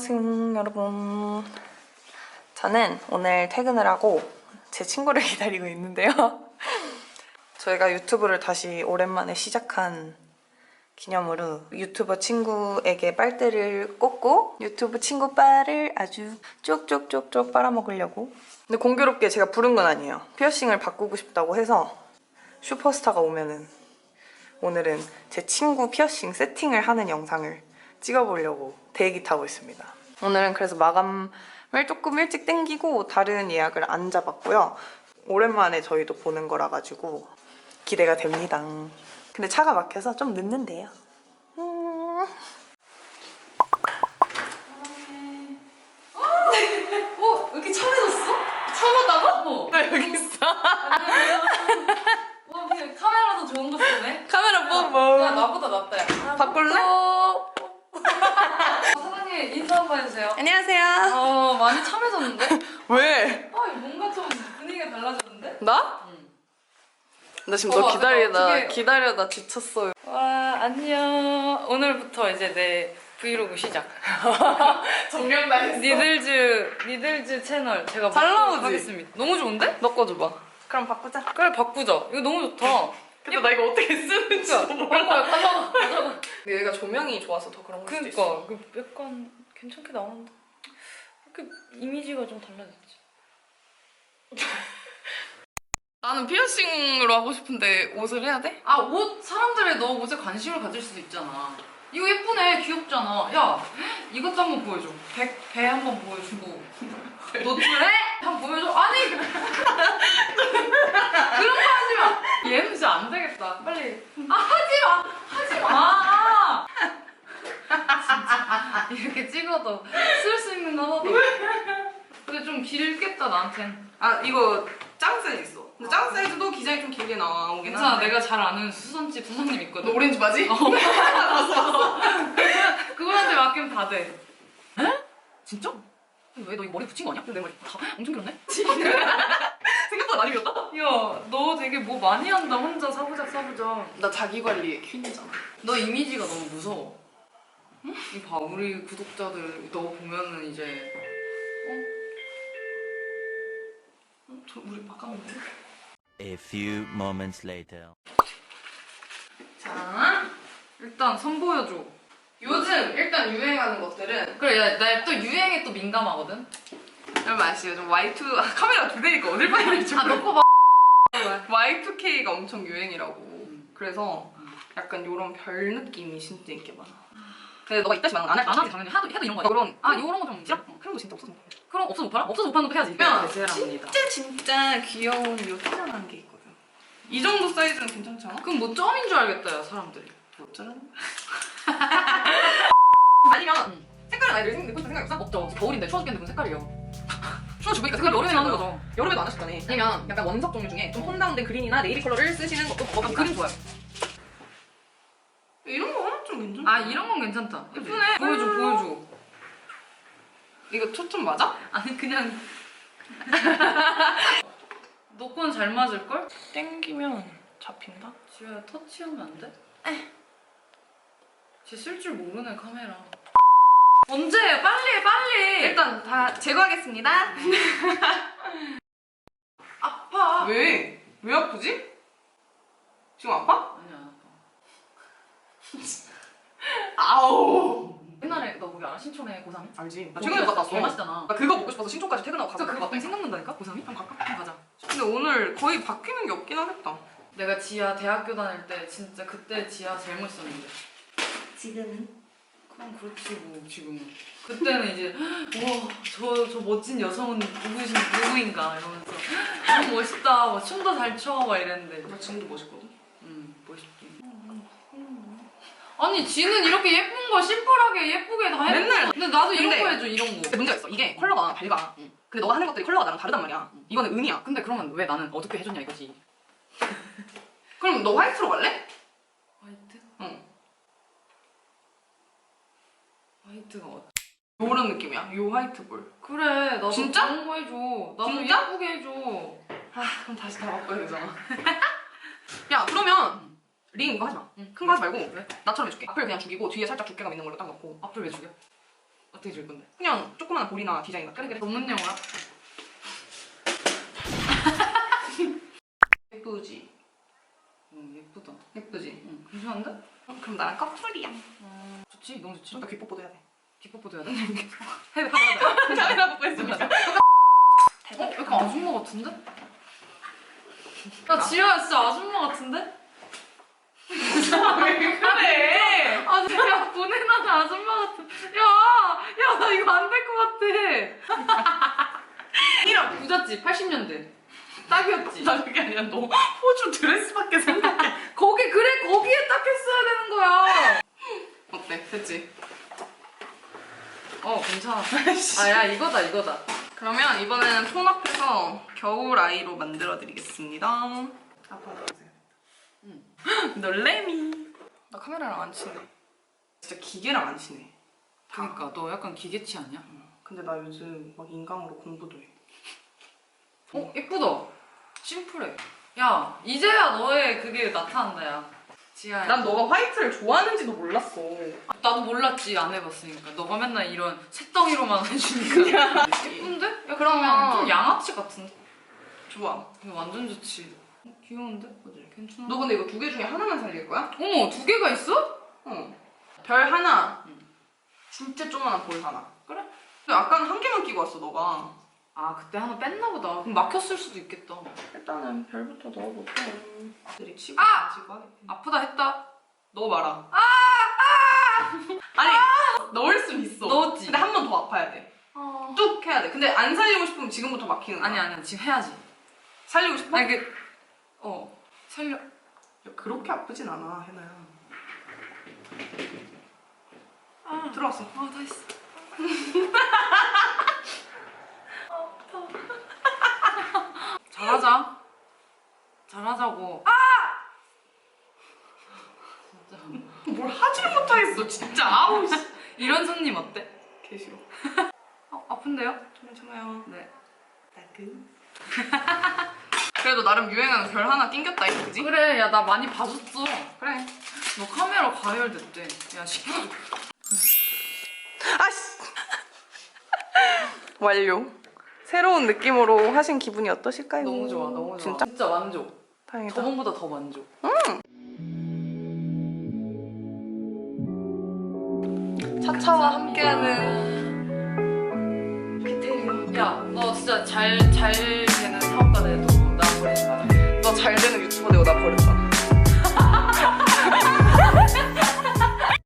안녕하세요 여러분. 저는 오늘 퇴근을 하고 제 친구를 기다리고 있는데요. 저희가 유튜브를 다시 오랜만에 시작한 기념으로 유튜버 친구에게 빨대를 꽂고 유튜브 친구 빨을 아주 쪽쪽쪽쪽 빨아먹으려고. 근데 공교롭게 제가 부른 건 아니에요. 피어싱을 바꾸고 싶다고 해서 슈퍼스타가 오면은 오늘은 제 친구 피어싱 세팅을 하는 영상을 찍어보려고 대기 타고 있습니다. 오늘은 그래서 마감을 조금 일찍 땡기고 다른 예약을 안 잡았고요. 오랜만에 저희도 보는 거라 가지고 기대가 됩니다. 근데 차가 막혀서 좀 늦는데요. 음. 어? 왜 이렇게 참해졌어? 참았다고? 어. 나 여기 있어. 와, 그냥 카메라도 좋은 거 쓰네? 카메라 야, 뽀뽀. 나보다 낫다, 야. 바꿀래? 해주세요. 안녕하세요. 어, 많이 참해졌는데? 왜? 아, 뭔가 좀 분위기가 달라졌는데? 나? 응. 나 지금 봐봐, 너 기다리다 어떻게- 기다려다 지쳤어요. 와, 안녕. 오늘부터 이제 내 브이로그 시작. 정령 당했어. 니들즈, 니들즈 채널 제가 잘 나오지? 하겠습니다. 너무 좋은데? 너 거 줘봐. 그럼 바꾸자. 그래, 바꾸자. 이거 너무 좋다. 근데 나 이거 어떻게 쓰는지 진짜. 몰라. 가져가. 근데 여기가 조명이 좋아서 더 그런 걸 수도 있어. 그니까 그 약간 괜찮게 나온다. 이렇게 이미지가 좀 달라졌지. 나는 피어싱으로 하고 싶은데 옷을 해야 돼? 아 옷 사람들의 너 옷에 관심을 가질 수도 있잖아. 이거 예쁘네, 귀엽잖아. 야 이것도 한번 보여줘. 배, 배 한번 보여주고. 노출해? 한번 보여줘. 아니 그런 거 하지 마. 얘는 진짜 안 되겠다. 빨리. 아 하지 마, 하지 마. 진짜 이렇게 찍어도 쓸 수 있는 거 하나도. 근데 좀 길겠다 나한텐. 아 이거 짱 사이즈 있어. 근데 짱 사이즈도 기장이 좀 길게 나오긴 괜찮아, 한데. 내가 잘 아는 수선집 사장님 너 있거든. 오렌지 바지? 그분한테 맡기면 다 돼. 진짜? 왜 너 이거 머리 붙인 거 아니야? 내 머리 다 엄청 길었네? 생각보다 많이 밀었다. 야, 너 되게 뭐 많이 한다, 혼자 사부작 사부작. 나 자기 관리의 퀸이잖아. 너 이미지가 너무 무서워. 이 봐, 우리 구독자들 너 보면은 이제 어? 어? 저 우리 바꿨는데? A few moments later. 자, 일단 선보여줘. 요즘 일단 유행하는 것들은 그래, 야, 나또 유행에 또 민감하거든? 여러분 아시죠? 좀 Y2 아, 카메라 두 대니까 어딜 봐야 될지 아, 거 봐. Y2K가 엄청 유행이라고. 그래서 약간 요런 별 느낌이 진짜 인기 많아. 근데 너가 이따시만 안할 안 하지, 당연히. 하도, 해도 이런 거야. 그런 아, 요런 거좀 싫어? 그런 거 진짜 없어서 못 해. 그럼 없어서 못 팔아? 없어서 못 파는 것도 해야지. 야, 제랍니다. 진짜 진짜 귀여운 요 짜잔한 게 있거든. 이 정도 사이즈는 괜찮지 않아? 그럼 뭐 점인 줄 알겠다, 야, 사람들이. 뭐 짜잔? 아니면 응. 색깔은 아예 내고 싶은 생각 없어? 없죠. 겨울인데 추워 죽겠는데 무슨 색깔이요? 추워 죽으니까 그럼 여름에 나는 거죠. 여름에도 안 하셨잖아요. 아니면 약간 원석 종류 중에 좀 톤다운된 그린이나 네이비 컬러를 쓰시는 것도 아, 방법이다. 그림 좋아요. 이런 거 하면 좀 괜찮아. 아, 이런 건 괜찮다. 예쁘네. 보여줘, 보여줘. 이거 초점 맞아? 아니, 그냥. 너 건 잘 맞을걸? 땡기면 잡힌다? 지효야, 터치하면 안 돼? 쟤쓸 줄 모르네, 카메라. 언제? 빨리 해, 빨리! 일단 다 제거하겠습니다. 아파. 왜? 왜 아프지? 지금 아파? 아니야. 아우. 옛날에 너 거기 알아? 신촌에 고3? 알지. 나 최근에 갔다 왔어. 개맛있잖아. 나 그거 먹고 싶어서 신촌까지 퇴근하고 가서 그거 갑자기 생각난다니까? 고3이? 한번 갈까? 한번 가자. 근데 오늘 거의 바뀌는 게 없긴 하겠다. 내가 지아 대학교 다닐 때 진짜 그때 지아 제일 멋있었는데 지금은? 그럼 그렇지 뭐 지금은 그때는 이제 와저 저 멋진 여성은 누구신 누구인가 이러면서 너무 멋있다 막 춤도 잘 춰 막 이랬는데 나 지금도 멋있거든. 음 멋있지 아니 지는 이렇게 예쁜 거 심플하게 예쁘게 다 해. 맨날- 근데 나도 이런 근데- 거 해줘 이런 거 근데 문제가 있어. 이게 컬러가 밝아. 응. 근데 너가 하는 것들이 컬러가 나랑 다르단 말이야. 응. 이거는 은이야. 근데 그러면 왜 나는 어둡게 해줬냐 이거지 그럼 너 화이트로 갈래? 화이트? 응. 화이트가 어 요런 느낌이야. 요 화이트 볼. 그래 나도 진짜? 그런 거 해줘 나도 진짜? 예쁘게 해줘 아, 그럼 다시 다 바꿔야 되잖아. 야, 그러면 링 이거 하지 마. 응. 큰거 하지 말고 왜? 나처럼 해줄게. 앞을 그냥 죽이고 뒤에 살짝 두께감 있는 걸로 딱 넣고. 앞을 왜 죽여? 어떻게 줄 건데? 그냥 조그마한 볼이나 디자인 같은 그래 그래 전문 용어야? 예쁘지? 응 예쁘다 예쁘지? 응 괜찮은데? 어, 그럼 나랑 커플이야 좋지 너무 좋지 좀더 귓뽀뽀도 해야 돼 기법보도 해야 돼? 해 하자 카메라 보고 했으니까 어? 약간 아줌마 같은데? 야 지효야 진짜 아줌마 같은데? 왜 그래. 아 진짜. 보내는 아줌마 같은. 야 야 나 이거 안 될 것 같아. 이라고 부잣집 80년대. 딱이었지. 나 그게 아니라 너 호주 드레스밖에 생각해. 거기 그래 거기에 딱 했어야 되는 거야. 어때? 됐지? 어 괜찮아. 아 야 이거다 이거다. 그러면 이번에는 폰 앞에서 겨울 아이로 만들어 드리겠습니다. 놀래미. 나 카메라랑 안 친해. 진짜 기계랑 안 친해. 그니까 너 약간 기계치 아니야? 근데 나 요즘 막 인강으로 공부도 해. 어 예쁘다. 심플해. 야 이제야 너의 그게 나타난다 야. 지아야. 난 너가 화이트를 좋아하는지도 몰랐어. 나도 몰랐지 안 해봤으니까. 너가 맨날 이런 새덩이로만 해주니까. 예쁜데? 야, 그러면- 좀 양아치 같은데? 좋아. 이거 완전 좋지. 어, 귀여운데? 그지? 괜찮아 너 근데 이거 두 개 중에 하나만 살릴 거야? 어머 두 개가 있어? 어. 별 하나, 응. 진짜 조그만한 볼 하나. 그래? 근데 아까는 한 개만 끼고 왔어, 너가. 아 그때 하나 뺐나 보다 그럼 막혔을 수도 있겠다 일단은 별부터 넣어볼게. 들이 치고 아! 치고 하겠지. 아프다 했다 넣어 봐라. 아! 아! 아니, 넣을 순 있어. 넣었지? 근데 한 번 더 아파야 돼. 어... 뚝 해야 돼. 근데 안 살리고 싶으면 지금부터 막히는 거야. 아니 아니 지금 해야지 살리고 싶어? 아니 그... 어 살려 야, 그렇게 아프진 않아, 해나야. 아 들어왔어. 아, 다 했어. 잘하자. 잘하자고. 아! 진짜. 뭘 하지를 못하겠어, 진짜. 아우, 씨. 이런 손님 어때? 개 싫어. 어, 아픈데요? 괜찮아요. 네. 따끔. 그래도 나름 유행하는 별 하나 낑겼다, 이거 그지? 그래, 야, 나 많이 봐줬어. 그래. 너 카메라 과열됐대. 야, 시켜줘. 아씨. 완료. 새로운 느낌으로 하신 기분이 어떠실까요? 너무 좋아, 너무 좋아. 진짜 진짜 만족. 다행이다. 저번보다 더 만족. 차차와 함께하는 야, 너 진짜 잘, 잘 되는 사업가 돼도 잘 되는